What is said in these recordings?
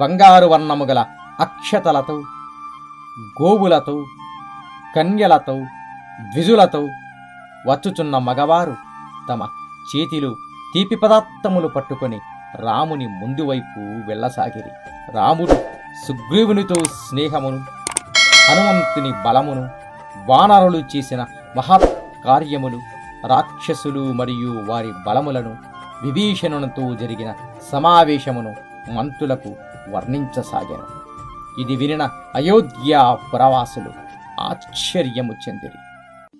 బంగారు వర్ణము గల అక్షతలతో గోవులతో కన్యలతో ద్విజులతో వచ్చుచున్న మగవారు తమ చేతిలో తీపి పదార్థములు పట్టుకొని రాముని ముందువైపు వెళ్ళసాగిరి. రాముడు సుగ్రీవునితో స్నేహమును హనుమంతుని బలమును వానరులు చేసిన మహత్కార్యములు రాక్షసులు మరియు వారి బలములను విభీషణునితో జరిగిన సమావేశమును మంత్రులకు వర్ణించసాగారు ఇది వినిన అయోధ్య పురవాసులు ఆశ్చర్యము చెందిరి.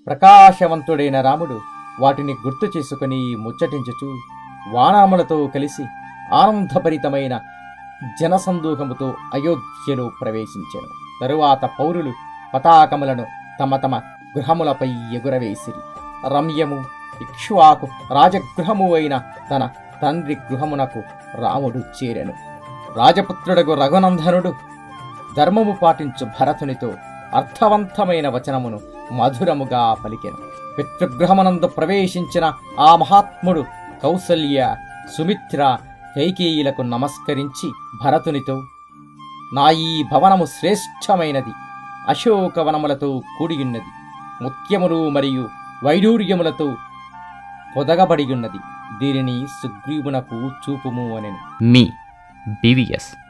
ప్రకాశవంతుడైన రాముడు వాటిని గుర్తు చేసుకుని ముచ్చటించుచు వానాములతో కలిసి ఆనందభరితమైన జనసందూహముతో అయోధ్యలో ప్రవేశించాడు తరువాత పౌరులు పతాకములను తమ తమ గృహములపై ఎగురవేసిరి. రమ్యము ఇక్ష్వాకు రాజగృహము అయిన తన తండ్రి గృహమునకు రాముడు చేరెను. రాజపుత్రుడగు రఘునందనుడు ధర్మము పాటించు భరతునితో అర్థవంతమైన వచనమును మధురముగా పలికెను. పితృగృహమునందు ప్రవేశించిన ఆ మహాత్ముడు కౌసల్య సుమిత్ర కైకేయులకు నమస్కరించి భరతునితో నా ఈ భవనము శ్రేష్టమైనది అశోకవనములతో కూడియున్నది ముత్యములు మరియు వైడూర్యములతో పొదగబడియున్నది దీనిని సుగ్రీవునకు చూపుము అనెను. మీ BVS